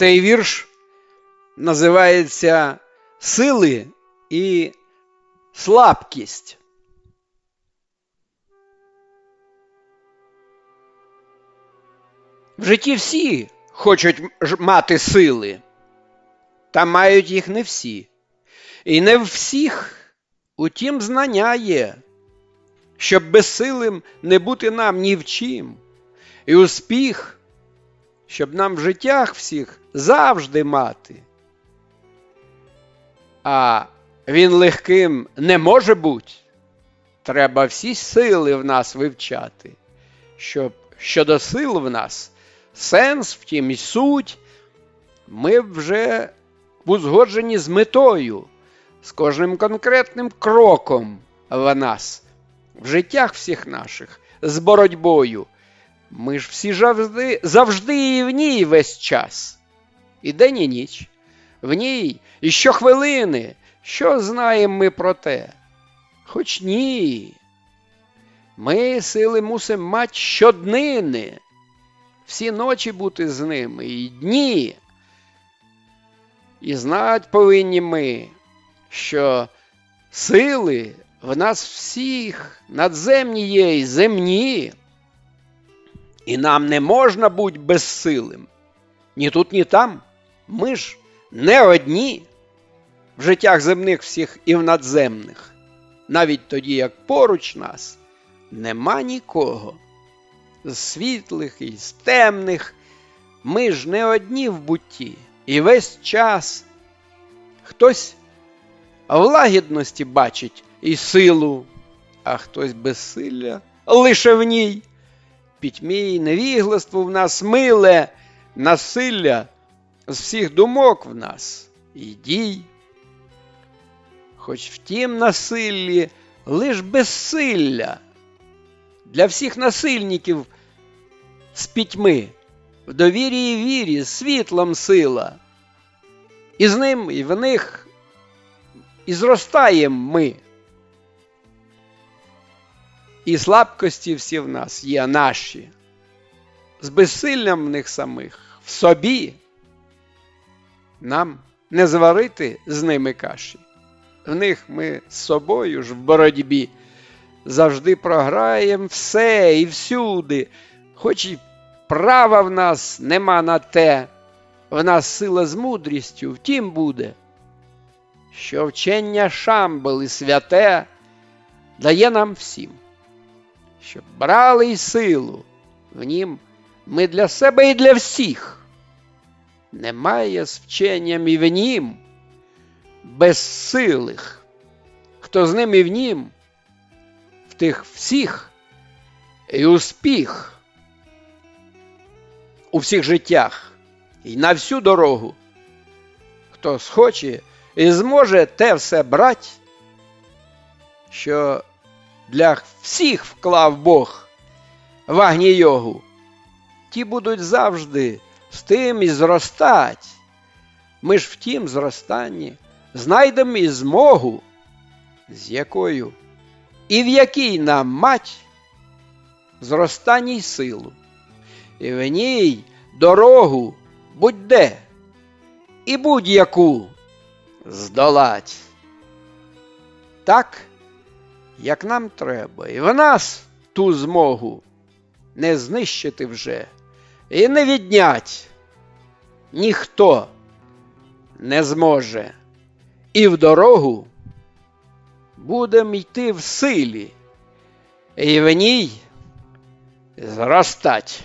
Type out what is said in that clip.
Цей вірш називається Сили і слабкість. В житті всі хочуть мати сили, та мають їх не всі. І не в всіх, утім, знання є, щоб безсилим не бути нам ні в чим. І успіх, щоб нам в життях всіх завжди мати. А він легким не може бути. Треба всі сили в нас вивчати, щоб щодо сил в нас сенс, втім і суть, ми вже узгоджені з метою, з кожним конкретним кроком в нас, в життях всіх наших, з боротьбою. Ми ж всі завжди, завжди і в ній весь час. І день, і ніч. В ній і щохвилини, що знаємо ми про те? Хоч ні. Ми сили мусимо мати щоднини, всі ночі бути з ними і дні. І знати повинні ми, що сили в нас всіх надземні є і земні. І нам не можна бути безсилим. Ні тут, ні там. Ми ж не одні в життях земних всіх і в надземних. Навіть тоді, як поруч нас нема нікого. З світлих і з темних. Ми ж не одні в бутті. І весь час хтось в лагідності бачить і силу, а хтось безсилля лише в ній. Пітьмі невігластво в нас миле, насилля з всіх думок в нас і дій. Хоч в тім насиллі лиш безсилля для всіх насильників з пітьми, в довірі і вірі, світлом сила. І з ним, і в них і зростаємо ми. І слабкості всі в нас є наші, з безсиллям в них самих, в собі. Нам не зварити з ними каші. В них ми з собою ж в боротьбі завжди програємо все і всюди, хоч і права в нас нема на те, в нас сила з мудрістю, втім буде, що вчення Шамбали святе дає нам всім, щоб брали й силу в нім ми для себе і для всіх. Немає з вченням і в нім безсилих, хто з ним і в нім, в тих всіх і успіх у всіх життях і на всю дорогу. Хто схоче і зможе те все брати, що для всіх вклав Бог в агні-йогу, ті будуть завжди з тим і зростать. Ми ж в тім зростанні знайдемо і змогу, з якою і в якій нам мать зростання й силу, і в ній дорогу будь-де і будь-яку здолать. Так, як нам треба, і в нас ту змогу не знищити вже і не віднять ніхто не зможе. І в дорогу будемо йти в силі, і в ній зростать.